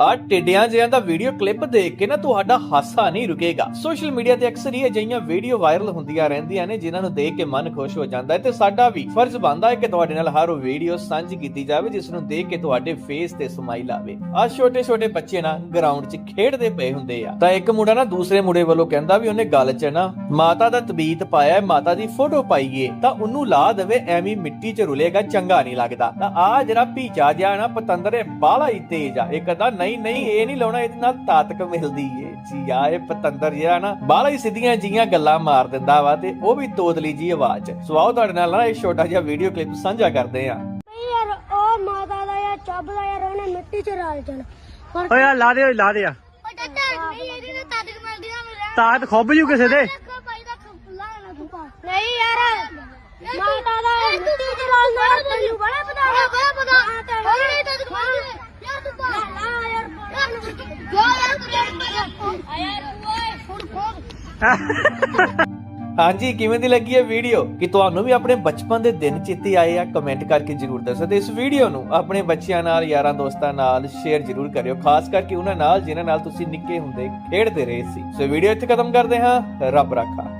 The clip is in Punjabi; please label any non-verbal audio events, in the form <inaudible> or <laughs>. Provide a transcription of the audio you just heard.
ਆ ਟਿੱਡਿਆਂ ਜਿਹਾਂ ਦਾ ਵੀਡੀਓ ਕਲਿੱਪ ਦੇਖ ਕੇ ਨਾ ਤੁਹਾਡਾ ਹਾਸਾ ਨਹੀਂ ਰੁਕੇਗਾ। ਸੋਸ਼ਲ ਮੀਡੀਆ ਤੇ ਅਕਸਰ ਹੀ ਅਜਿਹੀਆਂ ਵੀਡੀਓ ਵਾਇਰਲ ਹੁੰਦੀਆਂ ਰਹਿੰਦੀਆਂ ਨੇ ਜਿਨ੍ਹਾਂ ਨੂੰ ਦੇਖ ਕੇ ਮਨ ਖੁਸ਼ ਹੋ ਜਾਂਦਾ ਹੈ ਤੇ ਸਾਡਾ ਵੀ ਫਰਜ਼ ਬਣਦਾ ਹੈ ਕਿ ਤੁਹਾਡੇ ਨਾਲ ਹਰ ਉਹ ਵੀਡੀਓ ਸਾਂਝੀ ਕੀਤੀ ਜਾਵੇ ਜਿਸ ਨੂੰ ਦੇਖ ਕੇ ਤੁਹਾਡੇ ਫੇਸ ਤੇ ਸਮਾਈਲ ਆਵੇ। ਆ ਛੋਟੇ ਛੋਟੇ ਬੱਚੇ ਨਾ ਗਰਾਊਂਡ 'ਚ ਖੇਡਦੇ ਪਏ ਹੁੰਦੇ ਆ। ਤਾਂ ਇੱਕ ਮੁੰਡਾ ਨਾ ਦੂਸਰੇ ਮੁੰਡੇ ਵੱਲੋਂ ਕਹਿੰਦਾ ਵੀ ਉਹਨੇ ਗੱਲ 'ਚ ਨਾ ਮਾਤਾ ਦਾ ਤਬੀਤ ਪਾਇਆ ਹੈ, ਮਾਤਾ ਦੀ ਫੋਟੋ ਪਾਈਏ ਤਾਂ ਉਹਨੂੰ ਲਾ ਦੇਵੇ ਐਵੇਂ ਮਿੱਟੀ 'ਚ ਰੁਲੇਗਾ ਚੰਗਾ ਨਹੀਂ ਲੱਗਦਾ। ਤਾਂ ਆ ਜਿਹੜਾ ਭੀਚਾ ਜਿਹਾ ਨਾ ਪਤੰਦਰੇ ਬਾਲਾ ਹੀ ਤੇਜ਼ ਆ ਇਹ ਕਹਿੰਦਾ ਨਹੀਂ ਨਹੀਂ ਇਹ ਨਹੀਂ ਲਾਉਣਾ ਇਹਦੇ ਨਾਲ ਤਾਕਤ ਮਿਲਦੀ ਏ। ਜੀ ਆ ਇਹ ਪਤੰਦਰ ਜਿਹੜਾ ਨਾ ਬਾਲਾ ਹੀ ਸਿੱਧੀਆਂ ਜੀਆਂ ਗੱਲਾਂ ਮਾਰ ਦਿੰਦਾ ਵਾ ਤੇ ਉਹ ਵੀ ਤੋਤਲੀ ਜੀ ਆਵਾਜ਼ 'ਚ। ਸੋ ਆਓ ਤੁਹਾਡੇ ਨਾਲ ਨਾ ਇਹ ਛੋਟਾ ਜਿਹਾ ਵੀਡੀਓ ਕਲਿੱਪ ਸਾਂਝਾ ਕਰਦੇ ਆ ਨਹੀਂ ਯਾਰ ਉਹ ਮਾਤਾ ਦਾ ਯਾਰ ਚੱਬ ਦਾ ਯਾਰ ਉਹਨੇ ਮਿੱਟੀ ਚ ਰਲ ਜਾਣਾ। ਪਰ ਓਏ ਆ ਲਾ ਦੇ ਓਏ ਲਾ ਦੇ ਆ। ਉਹ ਚਾਚਾ ਨਹੀਂ ਇਹਦੀ ਤਾਂ ਤਾਦਕ ਮਿਲਦੀ ਨਾ ਤਾਕਤ ਖੁੱਭ ਜੂ ਕਿਸੇ ਦੇ। ਨਹੀਂ ਯਾਰ ਮਾਤਾ ਦਾ ਮਿੱਟੀ ਚ ਰਲ ਜਾਣਾ ਤੈਨੂੰ ਬੜਾ ਪਤਾ ਹੈ ਬੜਾ ਪਤਾ ਹੋਰ ਨਹੀਂ ਤਾਦਕ ਮਿਲਦੀ ਯਾਰ ਤੂੰ ਪਾ ਲਾ ਯਾਰ ਜੋ ਯਾਰ ਤੂੰ ਆ ਯਾਰ ਓਏ ਫੁੱਟ ਫੁੱਟ <laughs> ਹਾਂਜੀ, ਕਿਵੇਂ ਦੀ ਲੱਗੀ ਇਹ ਵੀਡੀਓ? ਕਿ ਤੁਹਾਨੂੰ ਵੀ ਆਪਣੇ ਬਚਪਨ ਦੇ ਦਿਨ ਚੇਤੇ ਆਏ ਆ? ਕਮੈਂਟ ਕਰਕੇ ਜਰੂਰ ਦੱਸੋ ਤੇ ਇਸ ਵੀਡੀਓ ਨੂੰ ਆਪਣੇ ਬੱਚਿਆਂ ਨਾਲ, ਯਾਰਾਂ ਦੋਸਤਾਂ ਨਾਲ ਸ਼ੇਅਰ ਜਰੂਰ ਕਰਿਓ, ਖਾਸ ਕਰਕੇ ਉਹਨਾਂ ਨਾਲ ਜਿਨ੍ਹਾਂ ਨਾਲ ਤੁਸੀਂ ਨਿੱਕੇ ਹੁੰਦੇ ਖੇਡਦੇ ਰਹੇ ਸੀ। ਸੋ ਵੀਡੀਓ ਇੱਥੇ ਖਤਮ ਕਰਦੇ ਹਾਂ। ਰੱਬ ਰਾਖਾ।